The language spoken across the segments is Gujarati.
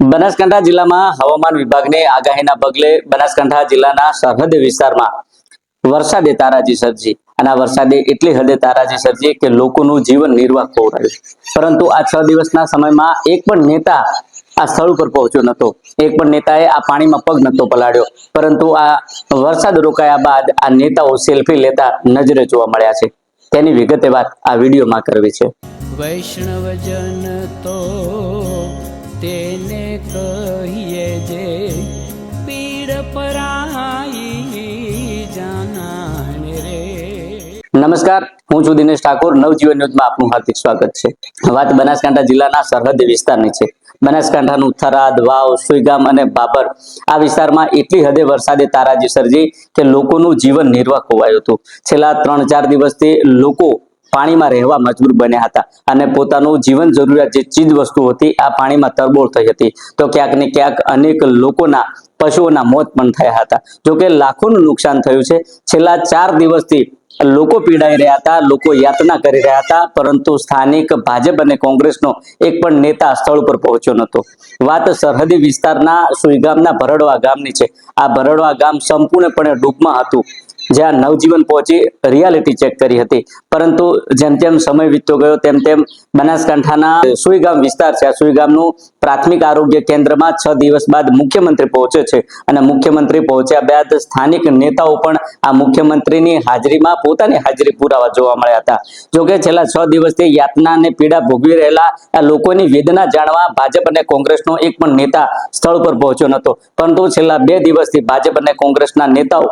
બનાસકાંઠા જિલ્લામાં હવામાન વિભાગની આગાહીના પગલે બનાસકાંઠા જિલ્લાના સરહદ વિસ્તારમાં વરસાદે તારાજી સર્જી અને આ વરસાદે એટલી હદે તારાજી સર્જી કે લોકોનું જીવન નિર્વાહ ખોવડાયું પરંતુ આ છ દિવસના સમયમાં એક પણ નેતા આ સ્થળ ઉપર પહોંચ્યો નતો એક પણ નેતાએ આ પાણીમાં પગ નતો પલાળ્યો. પરંતુ આ વરસાદ રોકાયા બાદ આ નેતાઓ સેલ્ફી લેતા નજરે જોવા મળ્યા છે. તેની વિગતે વાત આ વિડીયોમાં કરવી છે. વૈષ્ણવજન તો કહીએ જે પીડ પરાઈ જાનાને રે. નમસ્કાર, હું છું દિનેશ ઠાકોર, નવજીવન ન્યૂઝમાં આપનું હાર્દિક સ્વાગત છે. વાત બનાસકાંઠા જિલ્લાના સરહદી વિસ્તારની છે. બનાસકાંઠાનું થરાદ, વાવ, સુઈગામ અને બાબર આ વિસ્તારમાં એટલી હદે વરસાદે તારાજી સર્જી કે લોકોનું જીવન નિર્વાહ ખોવાયું હતું. છેલ્લા ત્રણ ચાર દિવસથી લોકો પાણીમાં રહેવા મજબૂર બન્યા હતા અને પોતાનું જીવન જરૂરિયાત જે ચીજ વસ્તુ હતી, આ પાણીમાં તરબોળ થઈ હતી. તો ક્યાંક ને ક્યાંક અનેક લોકોના પશુઓના મોત પણ થયા હતા. જોકે લાખોનું નુકસાન થયું છેલ્લા ચાર દિવસથી લોકો પીડાઈ રહ્યા હતા, લોકો યાતના કરી રહ્યા હતા, પરંતુ સ્થાનિક ભાજપ અને કોંગ્રેસનો એક પણ નેતા સ્થળ પર પહોંચ્યો નહોતો. વાત સરહદી વિસ્તારના સુઈગામના ભરડવા ગામની છે. આ ભરડવા ગામ સંપૂર્ણપણે ડૂબમાં હતું. જ્યાં નવજીવન પહોંચી રિયાલિટી ચેક કરી હતી. પરંતુ જેમ તેમ સમય વીતતો ગયો, તેમ તેમ બનાસકાંઠાના સુઈગામ વિસ્તાર છે. આ સુઈગામનું પ્રાથમિક આરોગ્ય કેન્દ્રમાં છ દિવસ બાદ મુખ્યમંત્રી પહોંચે છે અને મુખ્યમંત્રી પહોંચ્યા બાદ સ્થાનિક નેતાઓ પણ આ મુખ્યમંત્રીની હાજરીમાં પોતાની હાજરી પુરાવા જોવા મળ્યા હતા. જોકે છેલ્લા છ દિવસથી યાતના અને પીડા ભોગવી રહેલા આ લોકોની વેદના જાણવા ભાજપ અને કોંગ્રેસનો એક પણ નેતા સ્થળ પર પહોંચ્યો નહોતો. પરંતુ છેલ્લા બે દિવસથી ભાજપ અને કોંગ્રેસના નેતાઓ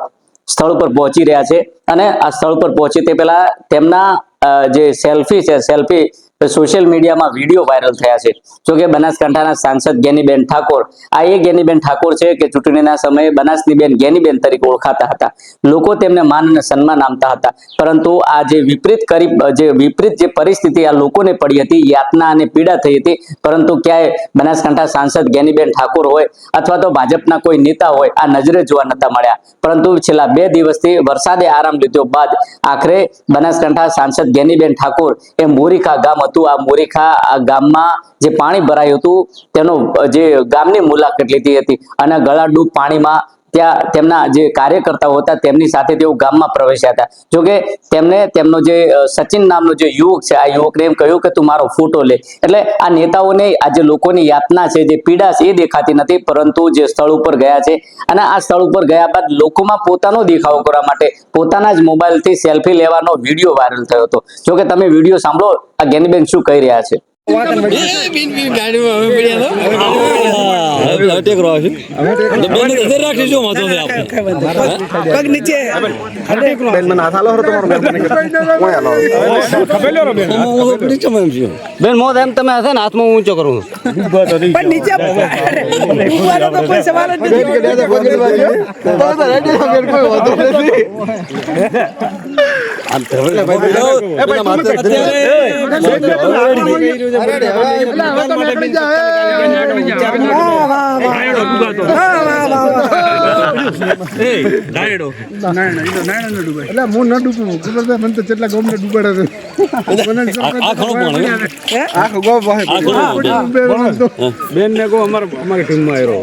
સ્થળ પર પહોંચી રહ્યા છે. અને આ સ્થળ પર પહોંચી તે પહેલા તેમના જે સેલ્ફી છે, સેલ્ફી સોશિયલ મીડિયામાં વીડિયો વાયરલ થયા છે. જોકે બનાસકાંઠાના સાંસદ ગેનીબેન ઠાકોર, આ એ ગેનીબેન ઠાકોર છે કે ચૂંટણીના સમયે બનાસની બેન ગેનીબેન તરીકે ઓળખાતા હતા. લોકો તેમને માન અને સન્માન આપતા હતા. પરંતુ આ જે વિપરીત કરી જે વિપરીત જે પરિસ્થિતિ આ લોકોને પડી હતી, યાતના અને પીડા થઈ હતી, પરંતુ ક્યાંય બનાસકાંઠા સાંસદ ગેનીબેન ઠાકોર હોય અથવા તો ભાજપના કોઈ નેતા હોય, આ નજરે જોવા નતા મળ્યા. પરંતુ છેલ્લા બે દિવસથી વરસાદે આરામ લીધો બાદ આખરે બનાસકાંઠા સાંસદ ગેનીબેન ઠાકોર એ મોરીખા ગામ હતું. આ મોરીખા આ ગામમાં જે પાણી ભરાયું હતું, તેનો જે ગામની મુલાકાત લીધી હતી. અને ગળાડૂબ પાણીમાં ત્યાં તેમના જે કાર્યકર્તાઓ હતા તેમની સાથે તેઓ ગામમાં પ્રવેશ્યા હતા. જોકે તેમને તેમનો જે સચિન નામનો જે યુવક છે, આ યુવકને એમ કહ્યું કે તું મારો ફોટો લે. એટલે આ નેતાઓને આ જે લોકોની યાતના છે, જે પીડા છે એ દેખાતી નથી, પરંતુ જે સ્થળ ઉપર ગયા છે અને આ સ્થળ ઉપર ગયા બાદ લોકોમાં પોતાનો દેખાવો કરવા માટે પોતાના જ મોબાઈલથી સેલ્ફી લેવાનો વીડિયો વાયરલ થયો હતો. જોકે તમે વીડિયો સાંભળો, આ ગેનીબેન શું કહી રહ્યા છે? બેન મોત એમ તમે હશે ને હાથમાં ઊંચો કરું પણ નીચે અરે, ઉભારો તો કોઈ સવાલ જ બેન કે નથી ડેડે પગડી બાજુ તો તો રેડી હો બેન કોઈ વાંધો નથી આમ તો એટલે ભાઈ એ ભાઈ માથે એટલે હું ન ડૂબું. ખબર છે? મને તો કેટલા ગોમને ડૂબાડે છે. મને સરપંચ આખો ગો પાસે બેન ને કહો અમારે અમારી ટીમમાં આવ્યો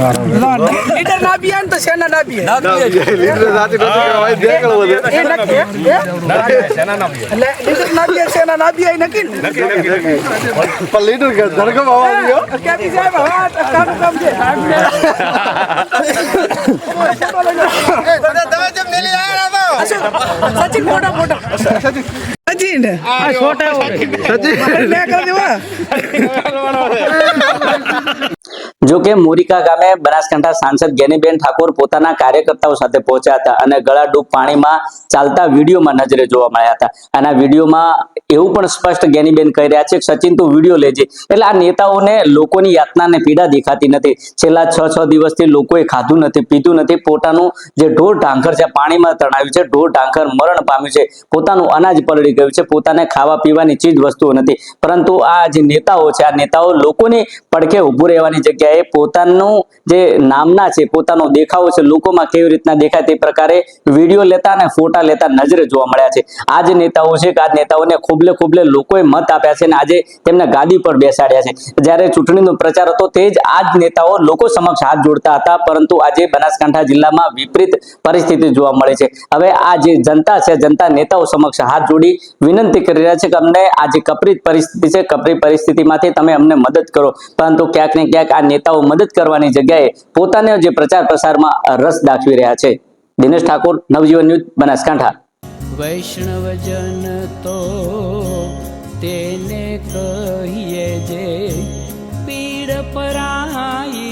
આવે ને તો સેના ના બી આવે. લીડર સાથી નથી કે ભાઈ દેખલો બધે એ નક્કી, હે? એટલે લીડર ના બી સેના ના બી આવે, નક્કી ને? પણ લીડર કે ધડકમ આવા ગયો ક્યાં બી સાહેબ, હવે આ કામ છે. સચિન ફોટો ફોટો સચિન મેં દેવા જો કે મોરિકા ગામે બનાસકાંઠા સાંસદ ગેનીબેન ઠાકોર પોતાના કાર્યકર્તાઓ સાથે પહોંચ્યા હતા અને ગળા ડૂબ પાણીમાં ચાલતા વિડીયોમાં નજરે જોવા મળ્યા હતા. અને વિડીયોમાં એવું પણ સ્પષ્ટ ગેનીબેન કહી રહ્યા છે, સચિન, તું વીડિયો લેજે. એટલે આ નેતાઓને લોકોની યાતનાને પીડા દેખાતી નથી. છેલ્લા છ છ દિવસથી લોકોએ ખાધું નથી, પીધું નથી. પોતાનું જે ઢોર ઢાંખર છે પાણીમાં તણાવ્યું છે. ઢોર ઢાંખર મરણ પામ્યું છે. પોતાનું અનાજ પલળી ગયું છે. પોતાને ખાવા પીવાની ચીજ વસ્તુઓ નથી. પરંતુ આ જે નેતાઓ છે, આ નેતાઓ લોકોની પડખે ઊભું રહેવાની જગ્યાએ પોતાનું જે નામના છે, પોતાનો દેખાવો છે, લોકોમાં કેવી રીતના દેખાય તે પ્રકારે વીડિયો લેતા અને ફોટા લેતા નજરે જોવા મળ્યા છે. આ જે નેતાઓ છે આ નેતાઓને ખોબલે ખોબલે લોકોએ મત આપ્યા છે અને આજે તેમને ગાદી પર બેસાડ્યા છે. જ્યારે ચૂંટણીનો પ્રચાર હતો તે જ આ જ નેતાઓ લોકો સમક્ષ હાથ જોડતા હતા, પરંતુ આજે બનાસકાંઠા જિલ્લામાં વિપરીત પરિસ્થિતિ જોવા મળે છે. હવે આ જે જનતા છે, જનતા નેતાઓ સમક્ષ હાથ જોડી વિનંતી કરી રહ્યા છે કે અમને આ જે કપરી પરિસ્થિતિ છે, કપરી પરિસ્થિતિમાંથી તમે અમને મદદ કરો. પરંતુ ક્યાંક ને ક્યાંક આ નેતાઓ મદદ કરવાની જગ્યાએ પોતાને જે પ્રચાર પ્રસારમાં રસ દાખવી રહ્યા છે. દિનેશ ઠાકોર, નવજીવન ન્યૂઝ, બનાસકાંઠા. વૈષ્ણવજન તો તેને કહીએ જે પીડ પરાઈ